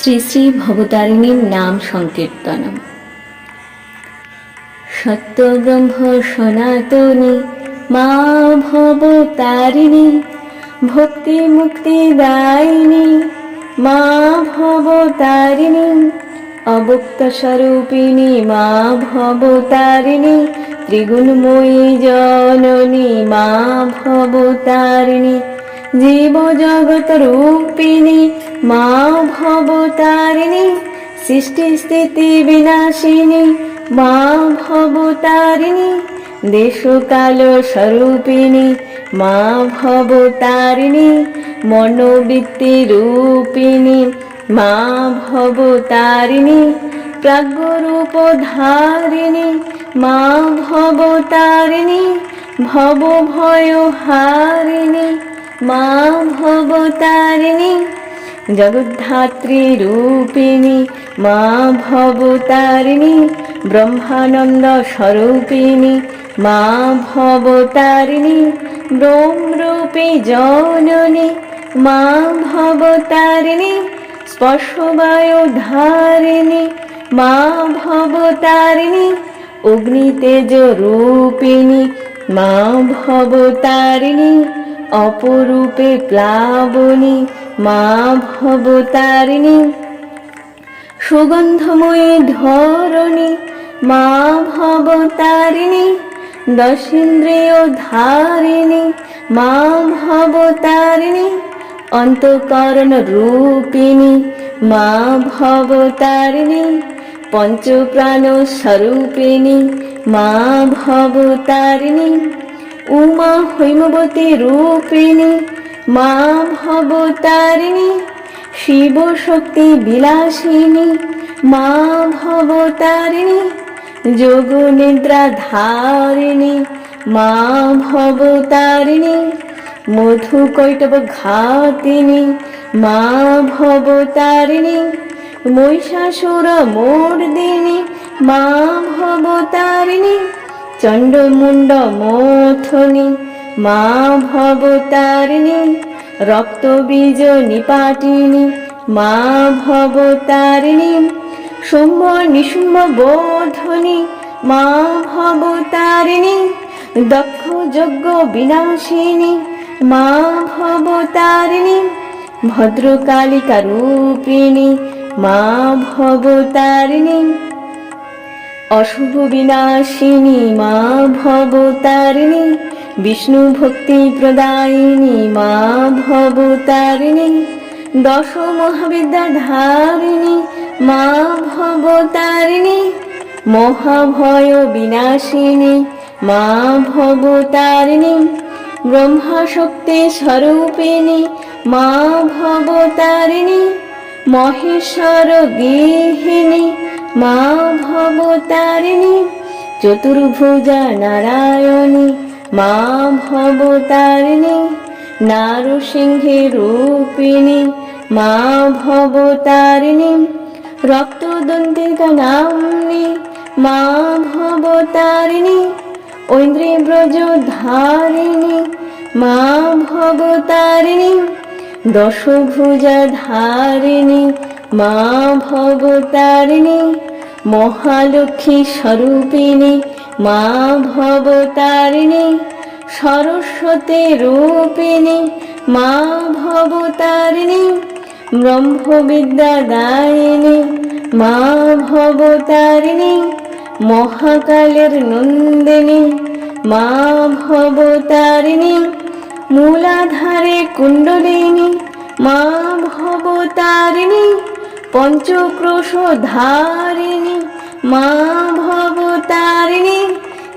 শ্রী শ্রী ভবতারিণীর নাম সংকীর্তনম। সত্যব্রহ্ম সনাতনী, মা ভবতারিণী ভক্তি মুক্তি দায়িনী, মা ভবতারিণী, অবক্ত স্বরূপিণী, মা ভবতারিণী, ত্রিগুণময়ী জননী, মা ভবতারিণী জীব জগত রূপিণী মা ভবতারিণী সৃষ্টি স্থিতি বিনাশিনী মা ভবতারিণী দেশকাল স্বরূপিণী মা ভবতারিণী মনোবৃত্তি রূপিণী মা ভবতারিণী প্রাজ্ঞরূপ ধারিণী মা ভবতারিণী ভব ভয় হারিণী মা ভবতারিণী জগদ্ধাত্রী রূপিণী মা ভবতারিণী ব্রহ্মানন্দ স্বরূপিণী মা ভবতারিণী ব্রহ্মরূপী জননী মা ভবতারিণী স্পর্শবায়ু ধারিণী মা ভবতারিণী অপরূপে প্লাবনী, মা ভবতারিণী। সুগন্ধময়ী ধরণী, মা ভবতারিণী। দশিন্দ্রিয় ধারিণী, মা ভবতারিণী। অন্তকরণ রূপিণী, মা ভবতারিণী। পঞ্চপ্রাণ স্বরূপিণী, মা ভবতারিণী। উমা হৈমবতী রূপিণী মা ভবতারিণী শিব শক্তি বিলাসিনী মা ভবতারিণী যোগ নিদ্রা ধারিণী মা ভবতারিণী মধু কৈটব ঘাতিনী মা ভবতারিণী মহিষাসুর মর্দিনী মা ভবতারিণী চণ্ডমুণ্ড মথনী মা ভবতারিণী রক্তবীজ নিপাটিনী মা ভবতারিণী শুম্ভ নিশুম্ভ বোধনী মা ভবতারিণী দক্ষ যজ্ঞ বিনাশিনী মা ভবতারিণী ভদ্রকালিকা রূপিণী মা ভবতারিণী। অশুভ বিনাশিনী, মা ভবতারিণী, বিষ্ণু ভক্তি প্রদায়িনী, মা ভবতারিণী দশ মহাবিদ্যা ধারিণী, মা ভবতারিণী, মহাভয় বিনাশিনী, মা ভবতারিণী ব্রহ্মা শক্তি স্বরূপিণী, মা ভবতারিণী, মহেশ্বর গৃহিণী মা ভবতারিণী চতুর্ভুজা নারায়ণী মা ভবতারিণী নারসিংহে রূপিণী মা ভবতারিণী রক্তদন্তিকা নাম্নী মা ভবতারিণী ঐন্দ্রী ব্রজ ধারিণী মা ভবতারিণী দশভুজা ধারিণী মা ভবতারিণী, মহালক্ষ্মী স্বরূপিণী, মা ভবতারিণী, সরস্বতী রূপিণী, মা ভবতারিণী ব্রহ্মবিদ্যা দায়িনী মা ভবতারিণী, মহাকালের নন্দিনী, মা ভবতারিণী, মূলাধারে কুণ্ডলিনী, মা ভবতারিণী পঞ্চক্রোশ ধারিণী মা ভবতারিণী,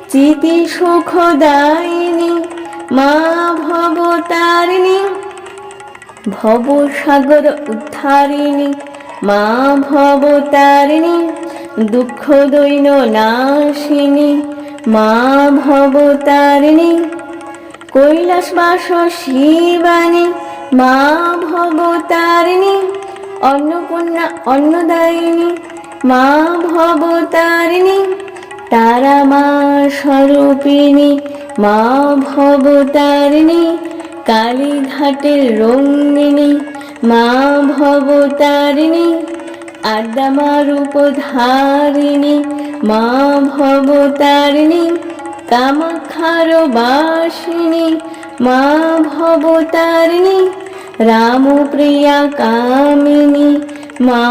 চিতি সুখদায়িনী, মা ভবতারিণী, ভবসাগর উদ্ধারিণী, মা ভবতারিণী দুঃখ দৈন নাশিনী, মা ভবতারিণী, কৈলাসবাস শিবানী, মা ভবতারিণী অন্নপূর্ণা, অন্নদায়িনী, মা ভবতারিণী তারা মা স্বরূপিণী মা ভবতারিণী, কালীঘাটের রঙ্গিনী মা ভবতারিণী আদ্যামারূপ রূপধারিণী মা ভবতারিণী কামাক্ষার বাসিনী মা ভবতারিণী রামপ্রিয়া কামিনী, মা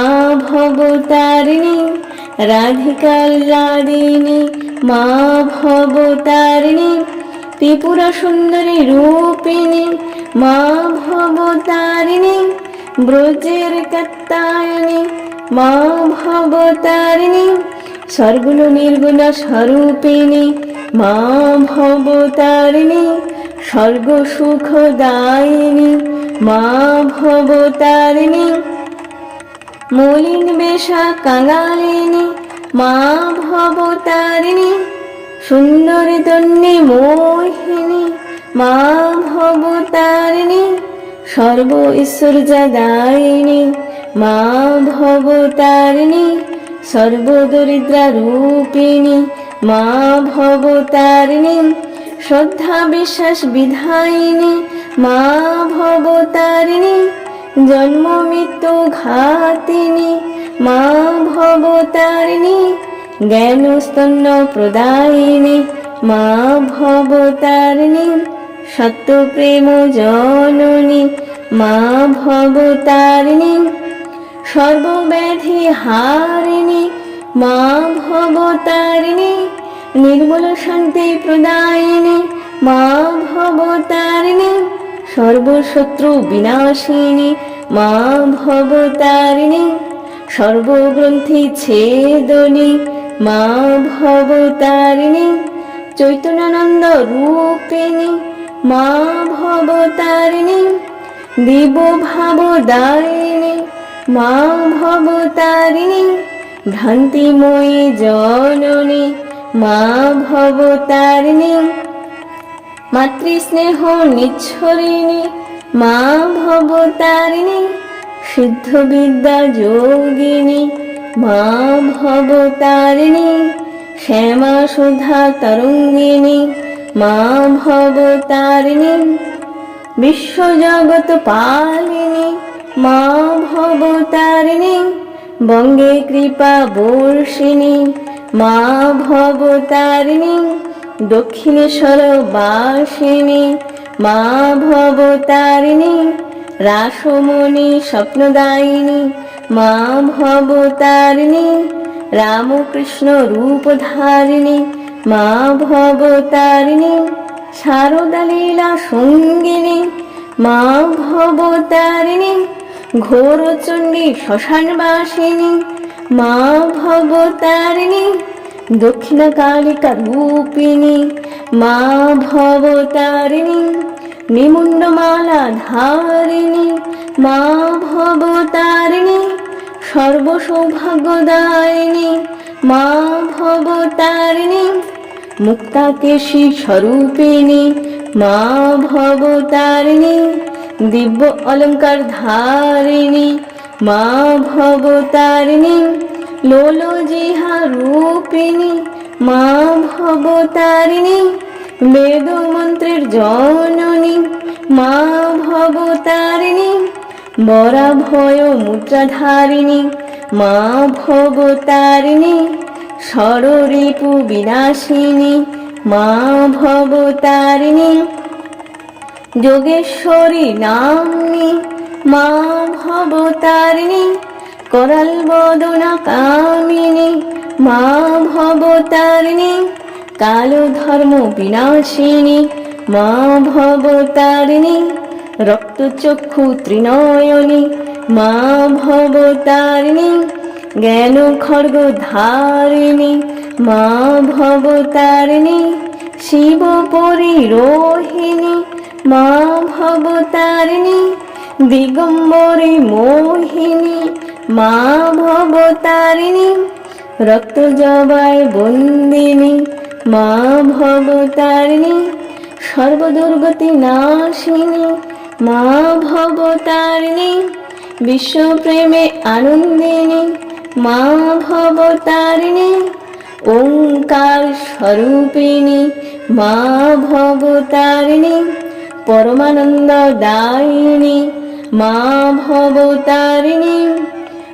ভবতারিণী রাধিকাল্লাদিনী মা ভবতারিণী, ত্রিপুরা সুন্দরী রূপিণী, মা ভবতারিণী, ব্রজের কাত্তায়নী মা ভবতারিণী সর্গুণ নির্গুণ স্বরূপিণী, মা ভবতারিণী স্বর্গ সুখদায়িনী মা ভবতারিণী, মলিন বেশা কাঙালিনী, মা ভবতারিণী, সুন্দর দন্যে মোহিনী, মা ভবতারিণী, সর্ব ঐশ্বর্যদায়িনী মা ভবতারিণী সর্বদরিদ্রা রূপিণী, মা ভবতারিণী, শ্রদ্ধা বিশ্বাস বিধায়িনী মা ভবতারিণী, জন্ম মৃত্যু ঘাতিনী। মা ভবতারিণী জ্ঞান স্তন্য প্রদায়িনী। মা ভবতারিণী সত্য প্রেম জননী। মা ভবতারিণী, সর্বব্যাধি হারিণী। মা ভবতারিণী, নির্মল শান্তি প্রদায়িনী। মা ভবতারিণী সর্বশত্রু বিনাশিনী, মা ভবতারিণী, সর্বগ্রন্থি ছেদনী, মা ভবতারিণী, চৈতন্যানন্দ রূপিণী, মা ভবতারিণী, দেব ভাবদারিণী মা ভবতারিণী, ভ্রান্তিময়ী জননী, মা ভবতারিণী মাতৃস্নেহ নিচ্ছরিণী, মা ভবতারিণী, সিদ্ধ বিদ্যা যোগিনী, মা ভবতারিণী, শ্যামা সুধা তরঙ্গিনী, মা ভবতারিণী বিশ্বজগত পালিনী, মা ভবতারিণী, বঙ্গে কৃপা বর্ষিণী, মা ভবতারিণী দক্ষিণেশ্বর বাসিনী, মা ভবতারিণী রাসমণি স্বপ্নদায়িনী, মা ভবতারিণী রামকৃষ্ণ রূপধারিণী, মা ভবতারিণী শারদা লীলা সঙ্গিনী, মা ভবতারিণী ঘোরচণ্ডী শ্মশানবাসিনী, মা ভবতারিণী মা ভবতারিণী নিমুণ্ডমালা ধারিণী, মা ভবতারিণী, সর্বসৌভাগ্যদায়িনী, মা ভবতারিণী, মুক্তাকেশী স্বরূপিণী, মা ভবতারিণী, দিব্য অলঙ্কার ধারিণী মা ভবতারিণী লোলজিহা রূপিণী, মা ভবতারিণী বেদ মন্ত্রের জননী, মা ভবতারিণী বরা ভয় মুদ্রাধারিণী, মা ভবতারিণী ষড়রিপু বিনাশিনী, মা ভবতারিণী, যোগেশ্বরী নাম্নী, মা ভবতারিণী করাল বদনা কামিনী, মা ভবতারিণী কালো ধর্ম বিনাশিনী, মা ভবতারিণী রক্তচক্ষু ত্রিনয়নী, মা ভবতারিণী জ্ঞান খড়গ ধারিণী, মা ভবতারিণী শিব পরিরোহিণী, মা ভবতারিণী দিগম্বরী মোহিনী মা ভবতারিণী, রক্ত জবাই বন্দিনী। মা ভবতারিণী, সর্বদুর্গতি নাশিনী। মা ভবতারিণী, বিশ্বপ্রেমে আনন্দিনী। মা ভবতারিণী, ওঙ্কার স্বরূপিণী। মা ভবতারিণী, পরমানন্দ দায়িনী। মা ভবতারিণী